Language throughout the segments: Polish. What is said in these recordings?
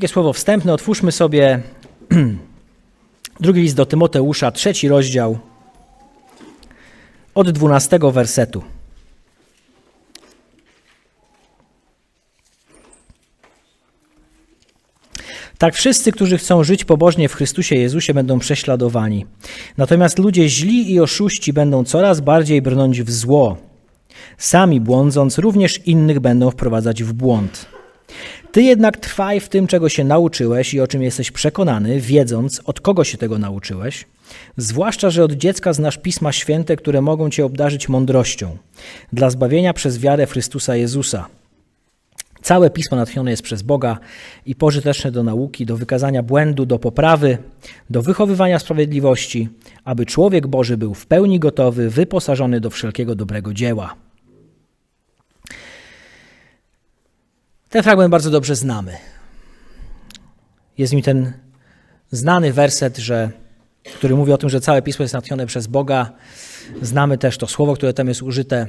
Takie słowo wstępne. Otwórzmy sobie drugi list do Tymoteusza, trzeci rozdział, od dwunastego wersetu. Tak wszyscy, którzy chcą żyć pobożnie w Chrystusie Jezusie, będą prześladowani. Natomiast ludzie źli i oszuści będą coraz bardziej brnąć w zło. Sami błądząc, również innych będą wprowadzać w błąd. Ty jednak trwaj w tym, czego się nauczyłeś i o czym jesteś przekonany, wiedząc, od kogo się tego nauczyłeś, zwłaszcza, że od dziecka znasz Pisma Święte, które mogą cię obdarzyć mądrością dla zbawienia przez wiarę Chrystusa Jezusa. Całe Pismo natchnione jest przez Boga i pożyteczne do nauki, do wykazania błędu, do poprawy, do wychowywania sprawiedliwości, aby człowiek Boży był w pełni gotowy, wyposażony do wszelkiego dobrego dzieła. Ten fragment bardzo dobrze znamy. Jest mi ten znany werset, że, który mówi o tym, że całe Pismo jest natchnione przez Boga. Znamy też to słowo, które tam jest użyte,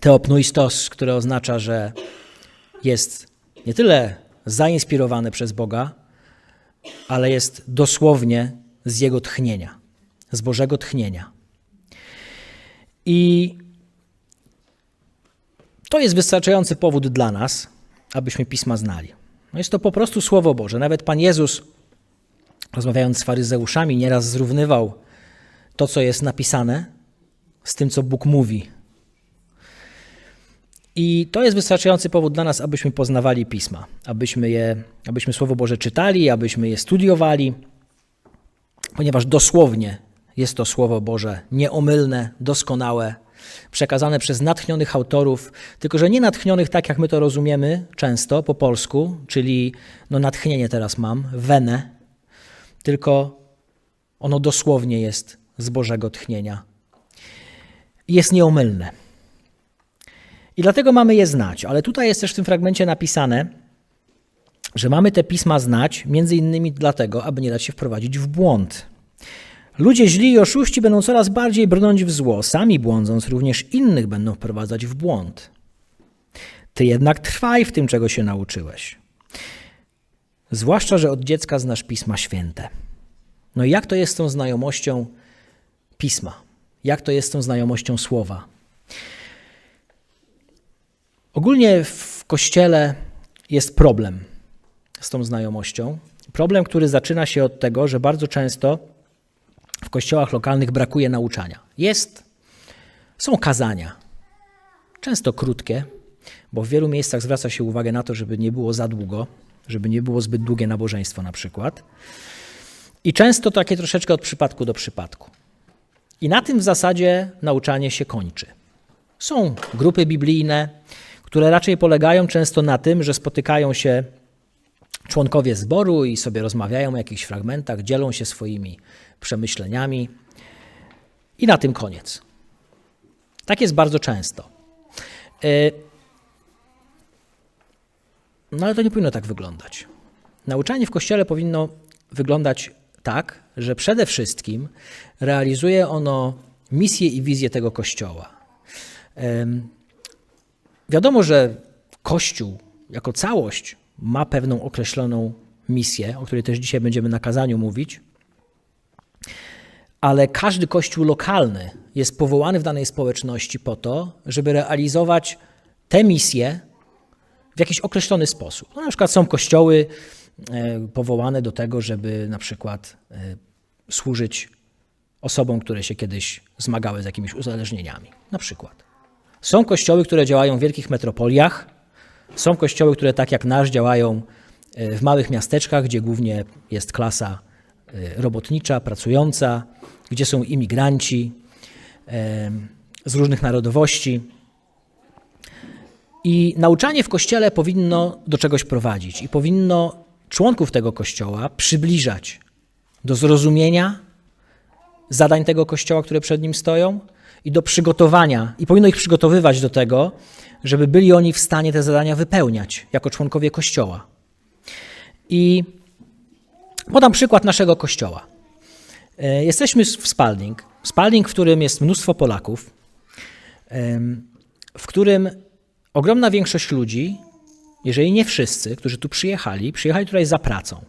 teopnuistos, które oznacza, że jest nie tyle zainspirowane przez Boga, ale jest dosłownie z Jego tchnienia, z Bożego tchnienia. I to jest wystarczający powód dla nas, abyśmy Pisma znali. No jest to po prostu Słowo Boże. Nawet Pan Jezus, rozmawiając z faryzeuszami, nieraz zrównywał to, co jest napisane, z tym, co Bóg mówi. I to jest wystarczający powód dla nas, abyśmy poznawali Pisma, abyśmy, je, abyśmy Słowo Boże czytali, abyśmy je studiowali, ponieważ dosłownie jest to Słowo Boże nieomylne, doskonałe, przekazane przez natchnionych autorów, tylko że nie natchnionych tak, jak my to rozumiemy często po polsku, czyli no natchnienie teraz mam, wenę, tylko ono dosłownie jest z Bożego tchnienia. Jest nieomylne. I dlatego mamy je znać, ale tutaj jest też w tym fragmencie napisane, że mamy te pisma znać, między innymi dlatego, aby nie dać się wprowadzić w błąd. Ludzie źli i oszuści będą coraz bardziej brnąć w zło, sami błądząc, również innych będą wprowadzać w błąd. Ty jednak trwaj w tym, czego się nauczyłeś. Zwłaszcza, że od dziecka znasz Pisma Święte. No i jak to jest z tą znajomością Pisma? Jak to jest z tą znajomością Słowa? Ogólnie w kościele jest problem z tą znajomością. Problem, który zaczyna się od tego, że bardzo często w kościołach lokalnych brakuje nauczania. Jest, są kazania, często krótkie, bo w wielu miejscach zwraca się uwagę na to, żeby nie było za długo, żeby nie było zbyt długie nabożeństwo na przykład. I często takie troszeczkę od przypadku do przypadku. I na tym w zasadzie nauczanie się kończy. Są grupy biblijne, które raczej polegają często na tym, że spotykają się członkowie zboru i sobie rozmawiają o jakichś fragmentach, dzielą się swoimi przemyśleniami i na tym koniec. Tak jest bardzo często. No ale to nie powinno tak wyglądać. Nauczanie w kościele powinno wyglądać tak, że przede wszystkim realizuje ono misję i wizję tego kościoła. Wiadomo, że Kościół jako całość ma pewną określoną misję, o której też dzisiaj będziemy na kazaniu mówić, ale każdy kościół lokalny jest powołany w danej społeczności po to, żeby realizować tę misję w jakiś określony sposób. No, na przykład są kościoły e, powołane do tego, żeby na przykład e, służyć osobom, które się kiedyś zmagały z jakimiś uzależnieniami. Na przykład. Są kościoły, które działają w wielkich metropoliach, są kościoły, które tak jak nasz działają w małych miasteczkach, gdzie głównie jest klasa robotnicza, pracująca, gdzie są imigranci z różnych narodowości. I nauczanie w kościele powinno do czegoś prowadzić i powinno członków tego kościoła przybliżać do zrozumienia zadań tego kościoła, które przed nim stoją, i do przygotowania, i powinno ich przygotowywać do tego, żeby byli oni w stanie te zadania wypełniać jako członkowie Kościoła. I podam przykład naszego Kościoła. E, jesteśmy w Spalding, Spalding, w którym jest mnóstwo Polaków, w którym ogromna większość ludzi jeżeli nie wszyscy, którzy tu przyjechali, przyjechali tutaj za pracą.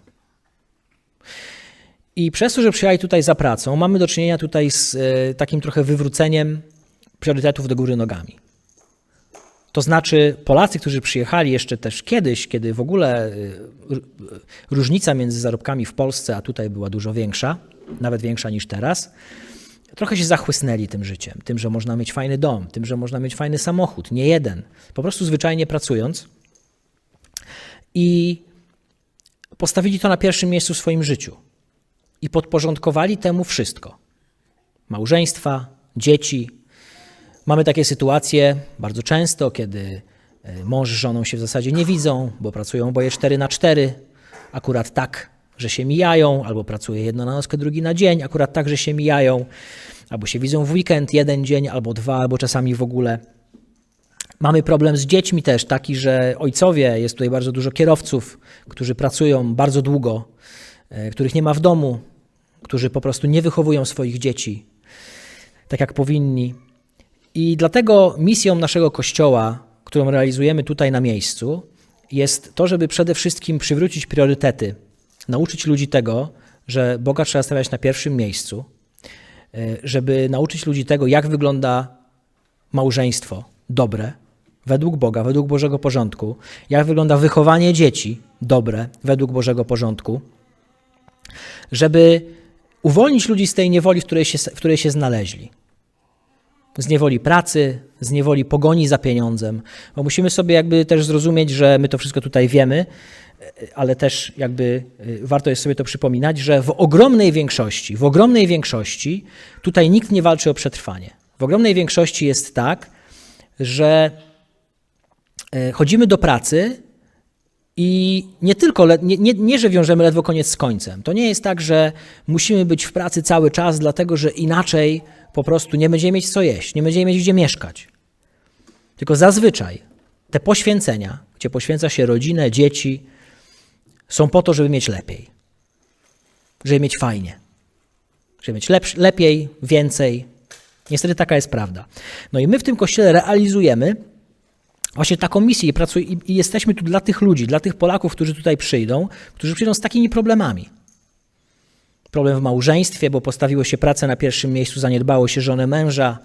I przez to, że przyjechali tutaj za pracą, mamy do czynienia tutaj z e, takim trochę wywróceniem priorytetów do góry nogami. To znaczy, Polacy, którzy przyjechali jeszcze też kiedyś, kiedy w ogóle y, różnica między zarobkami w Polsce a tutaj była dużo większa, nawet większa niż teraz, trochę się zachłysnęli tym życiem, tym, że można mieć fajny dom, tym, że można mieć fajny samochód, nie jeden, po prostu zwyczajnie pracując. I postawili to na pierwszym miejscu w swoim życiu i podporządkowali temu wszystko: małżeństwa, dzieci, Mamy takie sytuacje bardzo często, kiedy e, mąż z żoną się w zasadzie nie widzą, bo pracują oboje 4 na 4, akurat tak, że się mijają, albo pracuje jedno na nockę, drugi na dzień, akurat tak, że się mijają, albo się widzą w weekend jeden dzień, albo dwa, albo czasami w ogóle. Mamy problem z dziećmi też taki, że ojcowie, jest tutaj bardzo dużo kierowców, którzy pracują bardzo długo, których nie ma w domu, którzy po prostu nie wychowują swoich dzieci tak jak powinni. I dlatego misją naszego kościoła, którą realizujemy tutaj na miejscu, jest to, żeby przede wszystkim przywrócić priorytety, nauczyć ludzi tego, że Boga trzeba stawiać na pierwszym miejscu, e, żeby nauczyć ludzi tego, jak wygląda małżeństwo dobre, według Boga, według Bożego porządku, jak wygląda wychowanie dzieci dobre, według Bożego porządku, żeby uwolnić ludzi z tej niewoli, w której się, w której się znaleźli z niewoli pracy, z niewoli pogoni za pieniądzem, bo musimy sobie jakby też zrozumieć, że my to wszystko tutaj wiemy, ale też jakby y, warto jest sobie to przypominać, że w ogromnej większości, w ogromnej większości tutaj nikt nie walczy o przetrwanie. W ogromnej większości jest tak, że y, chodzimy do pracy i nie tylko, nie, nie, nie, że wiążemy ledwo koniec z końcem. To nie jest tak, że musimy być w pracy cały czas, dlatego że inaczej po prostu nie będziemy mieć co jeść, nie będziemy mieć gdzie mieszkać. Tylko zazwyczaj te poświęcenia, gdzie poświęca się rodzinę, dzieci, są po to, żeby mieć lepiej. Żeby mieć fajnie. Żeby mieć lepsz, lepiej, więcej. Niestety taka jest prawda. No i my w tym kościele realizujemy właśnie taką misję i, pracuj, i jesteśmy tu dla tych ludzi, dla tych Polaków, którzy tutaj przyjdą, którzy przyjdą z takimi problemami problem w małżeństwie, bo postawiło się pracę na pierwszym miejscu, zaniedbało się żonę męża,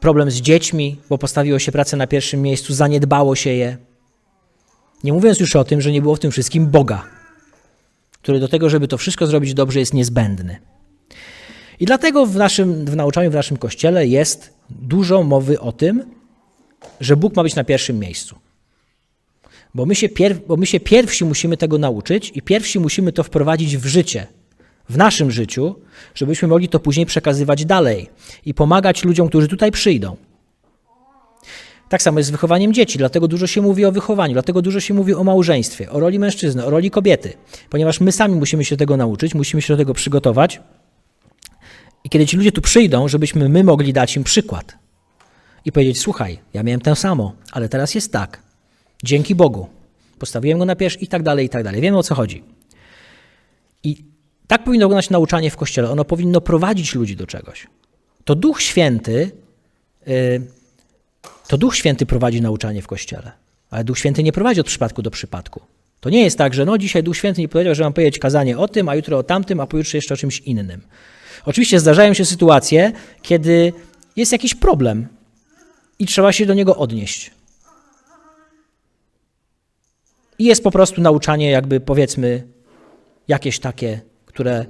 problem z dziećmi, bo postawiło się pracę na pierwszym miejscu, zaniedbało się je. Nie mówiąc już o tym, że nie było w tym wszystkim Boga, który do tego, żeby to wszystko zrobić dobrze, jest niezbędny. I dlatego w, naszym, w nauczaniu w naszym kościele jest dużo mowy o tym, że Bóg ma być na pierwszym miejscu. Bo my, się bo my się pierwsi musimy tego nauczyć i pierwsi musimy to wprowadzić w życie, w naszym życiu, żebyśmy mogli to później przekazywać dalej i pomagać ludziom, którzy tutaj przyjdą. Tak samo jest z wychowaniem dzieci, dlatego dużo się mówi o wychowaniu, dlatego dużo się mówi o małżeństwie, o roli mężczyzny, o roli kobiety, ponieważ my sami musimy się tego nauczyć, musimy się do tego przygotować. I kiedy ci ludzie tu przyjdą, żebyśmy my mogli dać im przykład i powiedzieć: Słuchaj, ja miałem tę samo, ale teraz jest tak. Dzięki Bogu. Postawiłem go na pierś i tak dalej, i tak dalej. Wiemy o co chodzi. I tak powinno wyglądać nauczanie w Kościele. Ono powinno prowadzić ludzi do czegoś. To Duch Święty, y, to Duch Święty prowadzi nauczanie w Kościele. Ale Duch Święty nie prowadzi od przypadku do przypadku. To nie jest tak, że no dzisiaj Duch Święty nie powiedział, że mam powiedzieć kazanie o tym, a jutro o tamtym, a pojutrze jeszcze o czymś innym. Oczywiście zdarzają się sytuacje, kiedy jest jakiś problem i trzeba się do niego odnieść. I jest po prostu nauczanie, jakby powiedzmy, jakieś takie, które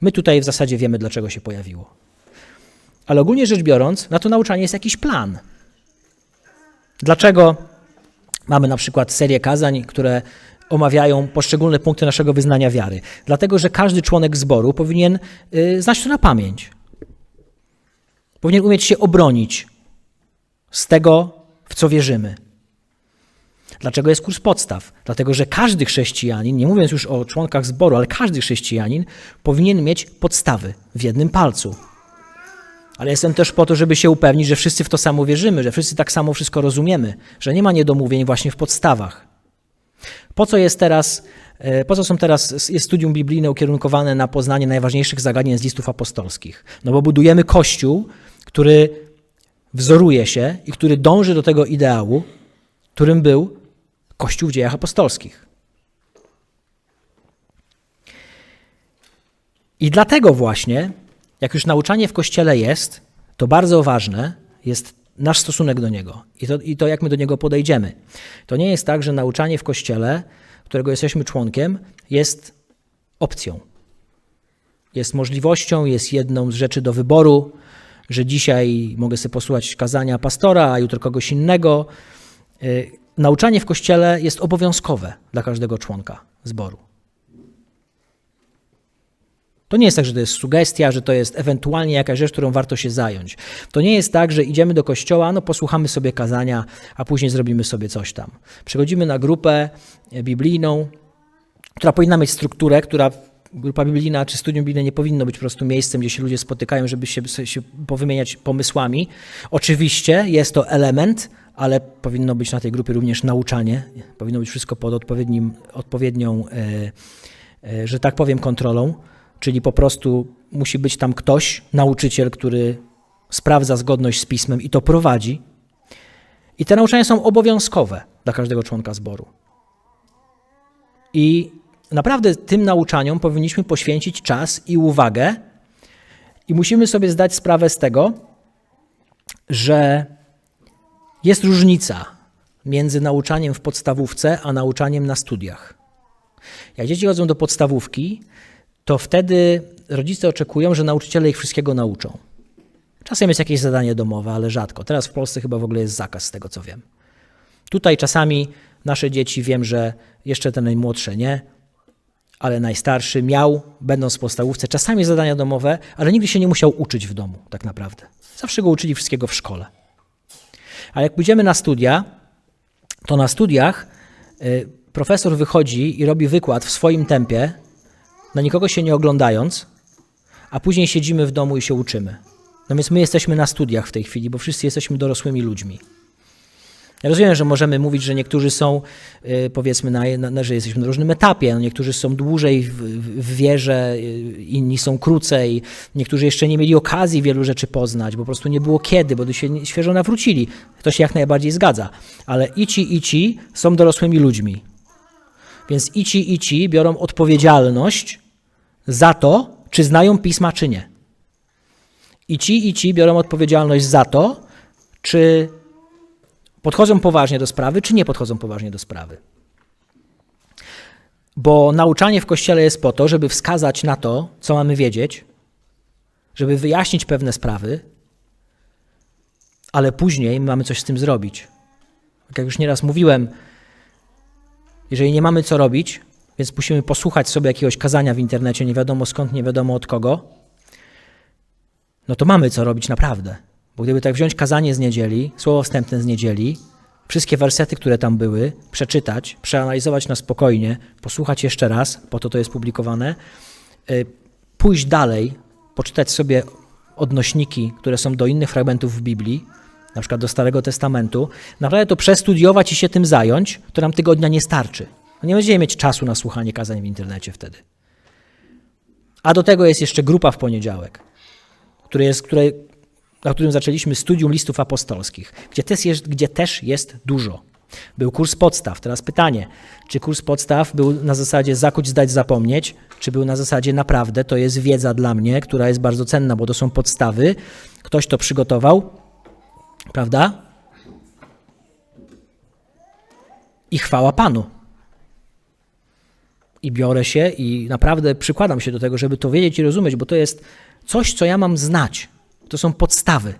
my tutaj w zasadzie wiemy, dlaczego się pojawiło. Ale ogólnie rzecz biorąc, na to nauczanie jest jakiś plan. Dlaczego mamy na przykład serię kazań, które omawiają poszczególne punkty naszego wyznania wiary? Dlatego, że każdy członek zboru powinien y, znać to na pamięć. Powinien umieć się obronić z tego, w co wierzymy. Dlaczego jest kurs podstaw? Dlatego, że każdy chrześcijanin, nie mówiąc już o członkach zboru, ale każdy chrześcijanin powinien mieć podstawy w jednym palcu. Ale jestem też po to, żeby się upewnić, że wszyscy w to samo wierzymy, że wszyscy tak samo wszystko rozumiemy, że nie ma niedomówień właśnie w podstawach. Po co jest teraz, e, po co są teraz, jest studium biblijne ukierunkowane na poznanie najważniejszych zagadnień z listów apostolskich? No bo budujemy kościół, który wzoruje się i który dąży do tego ideału, którym był Kościół w dziejach apostolskich. I dlatego właśnie, jak już nauczanie w Kościele jest, to bardzo ważne jest nasz stosunek do niego i to, i to, jak my do niego podejdziemy. To nie jest tak, że nauczanie w Kościele, którego jesteśmy członkiem, jest opcją. Jest możliwością, jest jedną z rzeczy do wyboru, że dzisiaj mogę sobie posłuchać kazania pastora, a jutro kogoś innego. Y, nauczanie w kościele jest obowiązkowe dla każdego członka zboru. To nie jest tak, że to jest sugestia, że to jest ewentualnie jakaś rzecz, którą warto się zająć. To nie jest tak, że idziemy do kościoła, no posłuchamy sobie kazania, a później zrobimy sobie coś tam. Przechodzimy na grupę biblijną, która powinna mieć strukturę, która grupa biblijna czy studium biblijne nie powinno być po prostu miejscem, gdzie się ludzie spotykają, żeby się, się powymieniać pomysłami. Oczywiście jest to element, ale powinno być na tej grupie również nauczanie. Powinno być wszystko pod odpowiednim, odpowiednią, e, e, że tak powiem, kontrolą. Czyli po prostu musi być tam ktoś, nauczyciel, który sprawdza zgodność z pismem i to prowadzi. I te nauczania są obowiązkowe dla każdego członka zboru. I naprawdę tym nauczaniom powinniśmy poświęcić czas i uwagę, i musimy sobie zdać sprawę z tego, że jest różnica między nauczaniem w podstawówce a nauczaniem na studiach. Jak dzieci chodzą do podstawówki, to wtedy rodzice oczekują, że nauczyciele ich wszystkiego nauczą. Czasem jest jakieś zadanie domowe, ale rzadko. Teraz w Polsce chyba w ogóle jest zakaz, z tego co wiem. Tutaj czasami nasze dzieci, wiem, że jeszcze te najmłodsze nie, ale najstarszy miał, będąc w podstawówce, czasami zadania domowe, ale nigdy się nie musiał uczyć w domu, tak naprawdę. Zawsze go uczyli wszystkiego w szkole. Ale jak pójdziemy na studia, to na studiach y, profesor wychodzi i robi wykład w swoim tempie, na nikogo się nie oglądając, a później siedzimy w domu i się uczymy. No więc my jesteśmy na studiach w tej chwili, bo wszyscy jesteśmy dorosłymi ludźmi. Ja rozumiem, że możemy mówić, że niektórzy są, y, powiedzmy, na, na, że jesteśmy na różnym etapie. No niektórzy są dłużej w, w wierze, y, inni są krócej. Niektórzy jeszcze nie mieli okazji wielu rzeczy poznać, bo po prostu nie było kiedy, bo się świeżo nawrócili. To się jak najbardziej zgadza. Ale i ci, i ci są dorosłymi ludźmi. Więc i ci, i ci biorą odpowiedzialność za to, czy znają pisma, czy nie. I ci, i ci biorą odpowiedzialność za to, czy podchodzą poważnie do sprawy, czy nie podchodzą poważnie do sprawy. Bo nauczanie w kościele jest po to, żeby wskazać na to, co mamy wiedzieć, żeby wyjaśnić pewne sprawy, ale później mamy coś z tym zrobić. Tak jak już nieraz mówiłem, jeżeli nie mamy co robić, więc musimy posłuchać sobie jakiegoś kazania w internecie, nie wiadomo skąd, nie wiadomo od kogo, no to mamy co robić naprawdę. Bo gdyby tak wziąć kazanie z niedzieli, słowo wstępne z niedzieli, wszystkie wersety, które tam były, przeczytać, przeanalizować na spokojnie, posłuchać jeszcze raz, po to to jest publikowane, y, pójść dalej, poczytać sobie odnośniki, które są do innych fragmentów w Biblii, na przykład do Starego Testamentu, naprawdę to przestudiować i się tym zająć, to nam tygodnia nie starczy. No nie będziemy mieć czasu na słuchanie kazań w internecie wtedy. A do tego jest jeszcze grupa w poniedziałek, który jest, której na którym zaczęliśmy studium listów apostolskich, gdzie też jest, gdzie też jest dużo. Był kurs podstaw. Teraz pytanie, czy kurs podstaw był na zasadzie zakuć, zdać, zapomnieć, czy był na zasadzie naprawdę, to jest wiedza dla mnie, która jest bardzo cenna, bo to są podstawy. Ktoś to przygotował, prawda? I chwała Panu. I biorę się i naprawdę przykładam się do tego, żeby to wiedzieć i rozumieć, bo to jest coś, co ja mam znać. To są podstawy,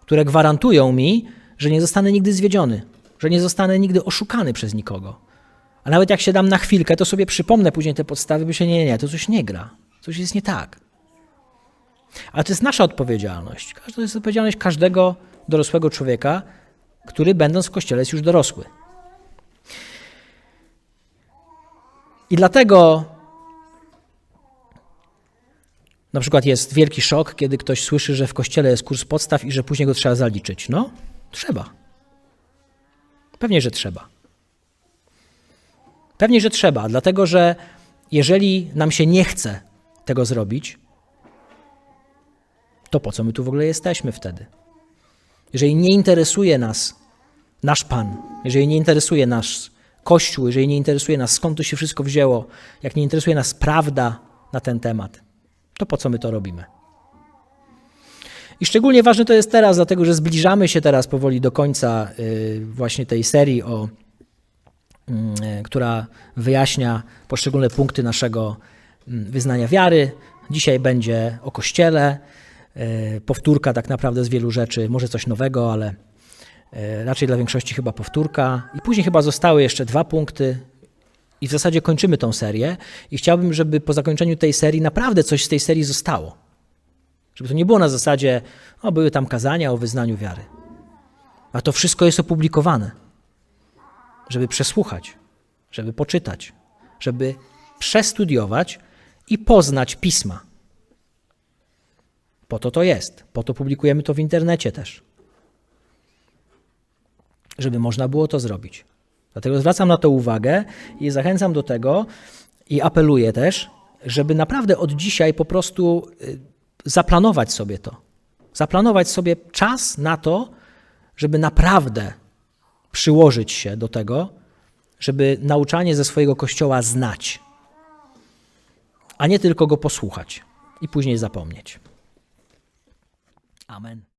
które gwarantują mi, że nie zostanę nigdy zwiedziony, że nie zostanę nigdy oszukany przez nikogo. A nawet jak się dam na chwilkę, to sobie przypomnę później te podstawy, by się nie, nie, to coś nie gra, coś jest nie tak. Ale to jest nasza odpowiedzialność. To jest odpowiedzialność każdego dorosłego człowieka, który będąc w kościele jest już dorosły. I dlatego na przykład jest wielki szok, kiedy ktoś słyszy, że w kościele jest kurs podstaw i że później go trzeba zaliczyć. No, trzeba. Pewnie, że trzeba. Pewnie, że trzeba, dlatego że jeżeli nam się nie chce tego zrobić, to po co my tu w ogóle jesteśmy wtedy? Jeżeli nie interesuje nas nasz Pan, jeżeli nie interesuje nas Kościół, jeżeli nie interesuje nas skąd to się wszystko wzięło, jak nie interesuje nas prawda na ten temat, to po co my to robimy? I szczególnie ważne to jest teraz, dlatego że zbliżamy się teraz powoli do końca y, właśnie tej serii, o, y, która wyjaśnia poszczególne punkty naszego mm, wyznania wiary. Dzisiaj będzie o Kościele, y, powtórka tak naprawdę z wielu rzeczy, może coś nowego, ale y, raczej dla większości chyba powtórka. I później chyba zostały jeszcze dwa punkty. I w zasadzie kończymy tą serię. I chciałbym, żeby po zakończeniu tej serii naprawdę coś z tej serii zostało. Żeby to nie było na zasadzie, o, były tam kazania o wyznaniu wiary. A to wszystko jest opublikowane. Żeby przesłuchać, żeby poczytać, żeby przestudiować i poznać pisma. Po to to jest. Po to publikujemy to w internecie też. Żeby można było to zrobić. Dlatego zwracam na to uwagę i zachęcam do tego i apeluję też, żeby naprawdę od dzisiaj po prostu y, zaplanować sobie to. Zaplanować sobie czas na to, żeby naprawdę przyłożyć się do tego, żeby nauczanie ze swojego kościoła znać, a nie tylko go posłuchać i później zapomnieć. Amen.